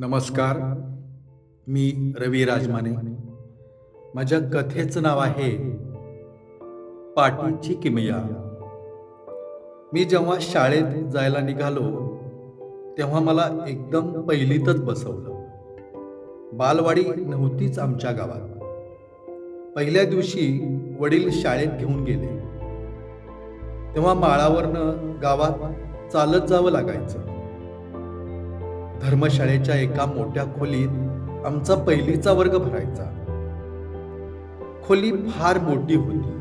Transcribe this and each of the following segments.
नमस्कार. मी रवी राजमाने. माझ्या कथेचं नाव आहे पाटीची किमया. मी जेव्हा शाळेत जायला निघालो तेव्हा मला एकदम पहिलीतच बसवलं. बालवाडी नव्हतीच आमच्या गावात. पहिल्या दिवशी वडील शाळेत घेऊन गेले. तेव्हा माळावरनं गावात चालत जावं लागायचं. धर्मशाळेच्या एका मोठ्या खोलीत आमचा पहिलीचा वर्ग भरायचा. खोली फार मोठी होती.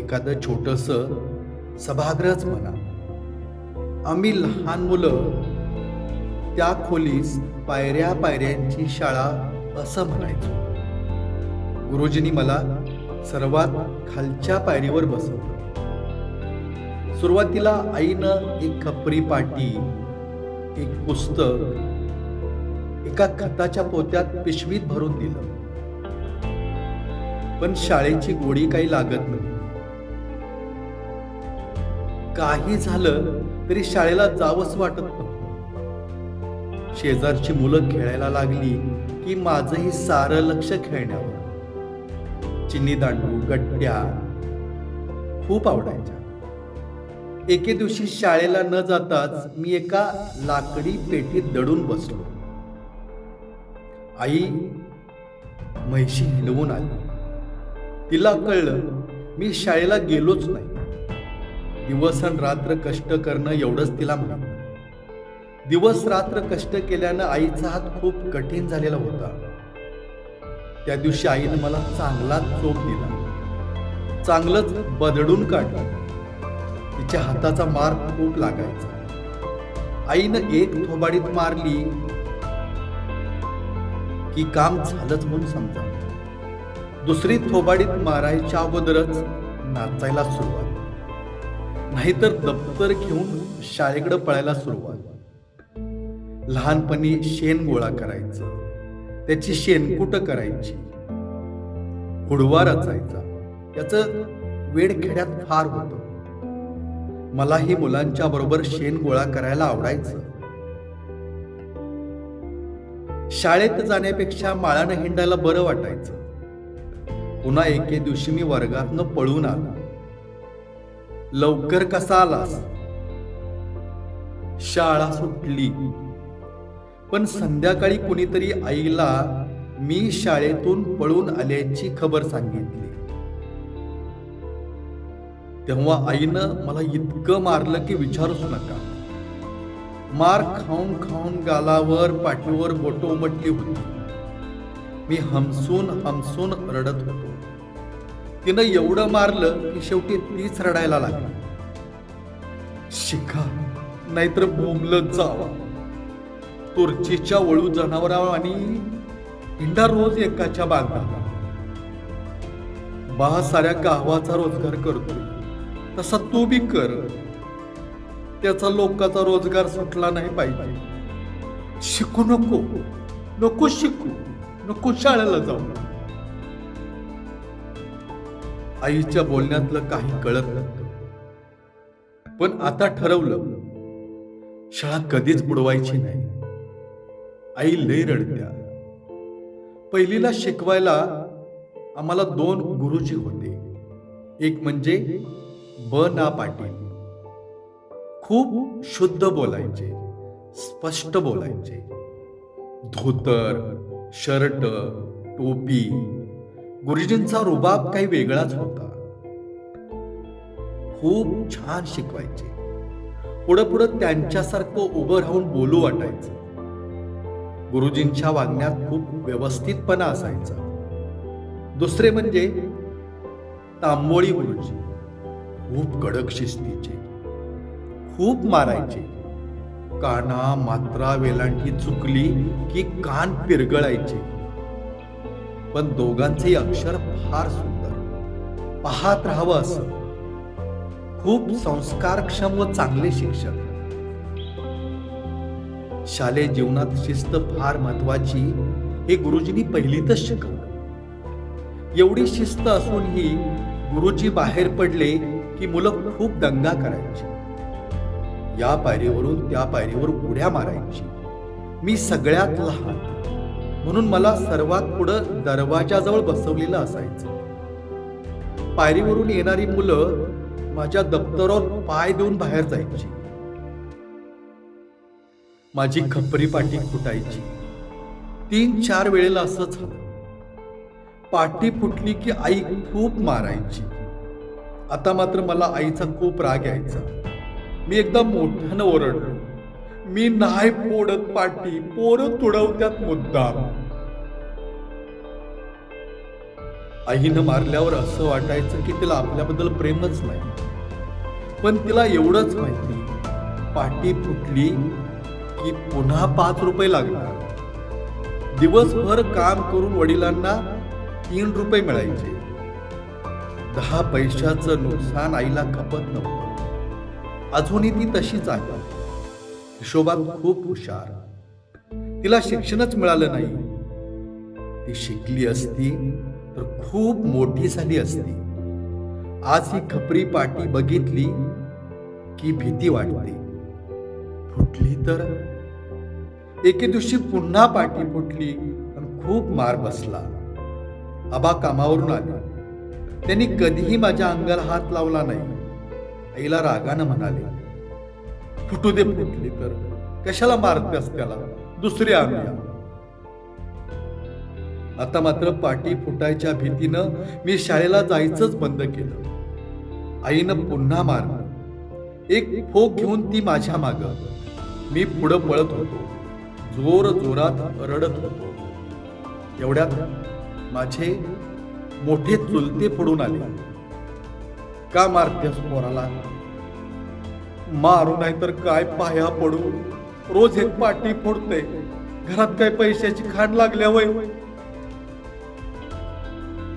एखादं छोटस सभागृहच म्हणा. आम्ही लहान मुलं त्या खोलीस पायऱ्या पायऱ्यांची शाळा असं म्हणायचो. गुरुजींनी मला सर्वात खालच्या पायरीवर बसवलं. सुरुवातीला आईनं एक खपरी पाटी एक पुस्तक एका खताच्या पोत्यात पिशवीत भरून दिलं. पण शाळेची गोडी काही लागत नाही. काही झालं तरी शाळेला जावंच वाटत नव्हतं. शेजारची मुलं खेळायला लागली की माझंही सारं लक्ष खेळण्यावर. चिन्नी दांडू गट्ट्या खूप आवडायच्या. एके दिवशी शाळेला न जाताच मी एका लाकडी पेटीत दडून बसलो. आई म्हैशी हिलवून आली. तिला कळलं मी शाळेला गेलोच नाही. दिवस आणि रात्र कष्ट करणं एवढंच तिला म्हणा दिवस रात्र कष्ट केल्यानं आईचा हात खूप कठीण झालेला होता. त्या दिवशी आईनं मला चांगलाच चोप दिला. चांगलंच बदडून काढलं. तिच्या हाताचा मार खूप लागायचा. आईनं एक थोबाडीत मारली की काम झालंच म्हणून समजा दुसरी थोबाडीत मारायच्या अगोदरच नाचायला सुरुवात. नाहीतर दप्तर घेऊन शाळेकडे पळायला सुरुवात. लहानपणी शेण गोळा करायचं. त्याची शेणकुट करायची. हुडवा रचायचा. त्याचं वेडखेड्यात फार होतं. मलाही मुलांच्या बरोबर शेण गोळा करायला आवडायचं. शाळेत जाण्यापेक्षा माळानं हिंडायला बरं वाटायचं. पुन्हा एके दिवशी मी वर्गातनं पळून आला. लवकर कसा आलास? शाळा सुटली. पण संध्याकाळी कुणीतरी आईला मी शाळेतून पळून आल्याची खबर सांगितली. तेव्हा आईनं मला इतकं मारलं की विचारूच नका. मार खाऊन खाऊन गालावर पाठीवर बोट उमटली होती. मी हमसून हमसून रडत होतो. तिनं एवढं मारलं की शेवटी तीच रडायला लागली. शिका नाहीतर बोंबलत जावा. तुर्चीच्या वळू जनावरा आणि हिंडा रोज एकाच्या बागा बा साऱ्या गावाचा रोजगार करतोय. तसा तू बी कर. त्याचा लोकांचा रोजगार सुटला नाही पाहिजे. शिकू नको. नको शिकू. नको शाळेला जाऊ. आईच्या बोलण्यातलं काही कळत नव्हतं. पण आता ठरवलं. शाळा कधीच बुडवायची नाही. आई लय रडत्या. पहिलीला शिकवायला आम्हाला दोन गुरुजी होते. एक म्हणजे ब ना पाटील. खूप शुद्ध बोलायचे स्पष्ट बोलायचे. धोतर शर्ट टोपी गुरुजींचा रुबाब काही वेगळाच होता. खूप छान शिकवायचे. पुढं पुढं त्यांच्यासारखं उभं राहून बोलू वाटायचं. गुरुजींच्या वागण्यात खूप व्यवस्थितपणा असायचा. दुसरे म्हणजे तांबोळी गुरुजी. खूप कडक शिस्तीचे खूप मारायचे. काना मात्रा वेलांटी चुकली की कान पिरगळायचे. पण दोघांचे अक्षर फार सुंदर पाहत राहावं असं. खूप संस्कारक्षम व चांगले शिक्षक. शालेय जीवनात शिस्त फार महत्वाची हे गुरुजींनी पहिलीतच शिकवलं. एवढी शिस्त असूनही गुरुजी बाहेर पडले की मुलं खूप दंगा करायची. या पायरीवरून त्या पायरीवर उड्या मारायची. मी सगळ्यात लहान. म्हणून मला सर्वात पुढं दरवाजाजवळ बसवलेलं असायचं. पायरीवरून येणारी मुलं माझ्या दप्तरावर पाय देऊन बाहेर जायची. माझी खपरी पाठी फुटायची. तीन चार वेळेला असंच पाठी फुटली की आई खूप मारायची. आता मात्र मला आईचा खूप राग यायचा. मी एकदा मोठ्यानं ओरडलो. मी नाही फोडत पाटी पोरं तुडवत्यात मुद्दाम. आईनं मारल्यावर असं वाटायचं की तिला आपल्याबद्दल प्रेमच नाही. पण तिला एवढंच माहिती. पाटी फुटली की पुन्हा पाच रुपये लागणार. दिवसभर काम करून वडिलांना तीन रुपये मिळायचे. दहा पैशाचं नुकसान आईला खपत नव्हतं. अजूनही ती तशीच आहे. हिशोबा खूप हुशार. तिला शिक्षणच मिळालं नाही. ती शिकली असती तर खूप मोठी झाली असती. आज ही खपरी पाटी बघितली की भीती वाटते. फुटली तर? एके दिवशी पुन्हा पाठी फुटली आणि खूप मार बसला. आबा कामावरून आला. त्यांनी कधीही माझ्या अंगाला हात लावला नाही. आईला रागानं म्हणाले फुटू दे फुटली तर. कशाला मारतेस त्याला? दुसरी आणूया. आता मात्र पाठी फुटायच्या भीतीनं मी शाळेला जायचंच बंद केलं. आईनं पुन्हा मारलं. एक फोक घेऊन ती माझ्या माग. मी पुढं पळत होतो. जोर जोरात रडत होतो. एवढ्यात माझे मोठे चुलते पडून आले. का मारतेस पोराला? मारू नाही तर काय पाया पडू? रोज एक पाठी फोडते घरात काय पैशाची खाण लागल्या वय?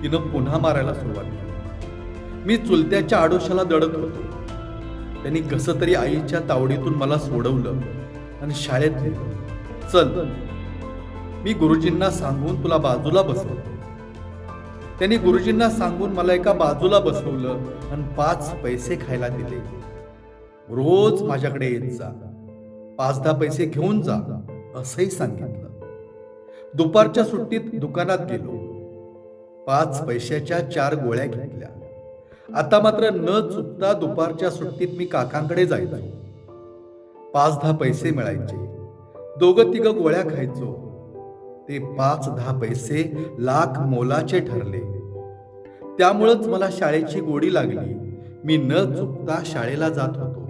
तिनं पुन्हा मारायला सुरुवात केली. मी चुलत्याच्या आडोशाला दडत होतो. त्यांनी कसं तरी आईच्या तावडीतून मला सोडवलं आणि शाळेत नेलं. चल मी गुरुजींना सांगून तुला बाजूला बसवलं त्यांनी गुरुजींना सांगून मला एका बाजूला बसवलं आणि पाच पैसे खायला दिले. रोज माझ्याकडे येत जा. पाच दहा पैसे घेऊन जा असंही सांगितलं. दुपारच्या सुट्टीत दुकानात गेलो. पाच पैशाच्या चार गोळ्या घेतल्या. आता मात्र न चुकता दुपारच्या सुट्टीत मी काकांकडे जायचो. पाच दहा पैसे मिळायचे. दोघं तिघं गोळ्या खायचो. ते पाच दहा पैसे लाख मोलाचे ठरले. त्यामुळंच मला शाळेची गोडी लागली. मी न चुकता शाळेला जात होतो.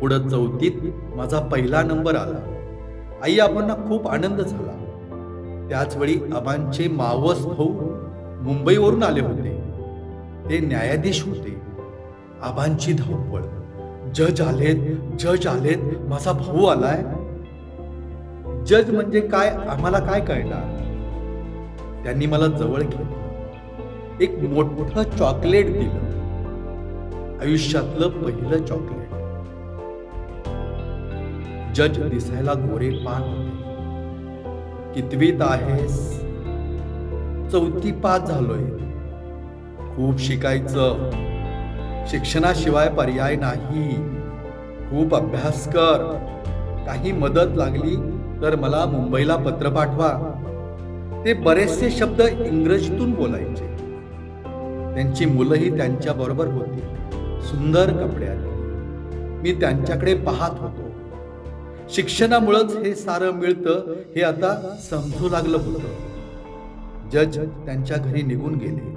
पुढं चौथीत माझा पहिला नंबर आला. आई आबांना खूप आनंद झाला. त्याचवेळी आबांचे मावस भाऊ मुंबईवरून आले होते. ते न्यायाधीश होते. आबांची धावपळ. जज आलेत जज आलेत माझा भाऊ आलाय. जज म्हणजे काय आम्हाला काय कळणार? त्यांनी मला जवळ घेतलं. एक मोठं चॉकलेट दिलं. आयुष्यातलं पहिलं चॉकलेट. जज दिसायला गोरे पान होते. कितवीत आहेस? चौथी पास झालोय. खूप शिकायचं. शिक्षणाशिवाय पर्याय नाही. खूप अभ्यास कर. काही मदत लागली? तर मला मुंबईला पत्र पाठवा. ते बरेचसे शब्द इंग्रजीतून बोलायचे. त्यांची मुलंही त्यांच्या बरोबर होती. सुंदर कपड्यात. मी त्यांच्याकडे पाहत होतो. शिक्षणामुळंच हे सारं मिळतं हे आता समजू लागलं होतं. जज त्यांच्या घरी निघून गेले.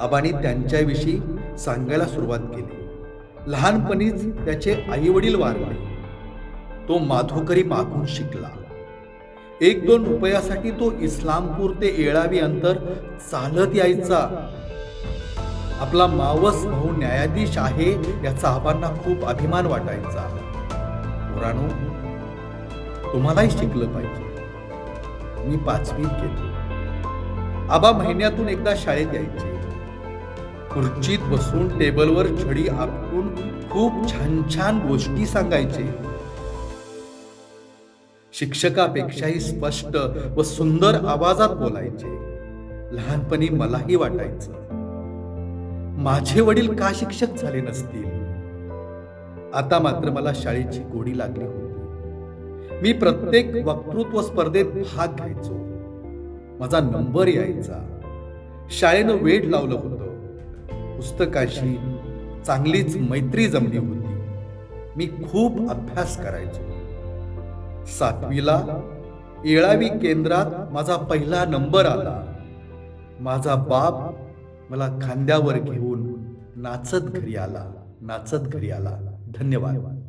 आबानी त्यांच्याविषयी सांगायला सुरुवात केली. लहानपणीच त्याचे आई वडील वारले. तो माधोकरी मागून शिकला. एक दोन रुपयासाठी तो इस्लामपूर ते येळावी अंतर चालत यायचा. आपला मावस भाऊ न्यायाधीश आहे याचा आबांना खूप अभिमान वाटायचा. पुराणू तुम्हालाही शिकलं पाहिजे. मी पाचवीत गेलो. आबा महिन्यातून एकदा शाळेत यायचे. खुर्चीत बसून टेबलवर छडी आपटून खूप छान छान गोष्टी सांगायचे. शिक्षकापेक्षाही स्पष्ट व सुंदर आवाजात बोलायचे. लहानपणी मलाही वाटायचं. माझे वडील का शिक्षक झाले नसतील? आता मात्र मला शाळेची गोडी लागली होती. मी प्रत्येक वक्तृत्व स्पर्धेत भाग घ्यायचो. माझा नंबर यायचा. शाळेनं वेड लावलं होतं. पुस्तकाशी चांगलीच मैत्री जमली होती. मी खूप अभ्यास करायचो. सातवीला येळावी केंद्रात माझा पहिला नंबर आला. माझा बाप मला खांद्यावर घेऊन नाचत घरी आला. नाचत घरी आला. धन्यवाद.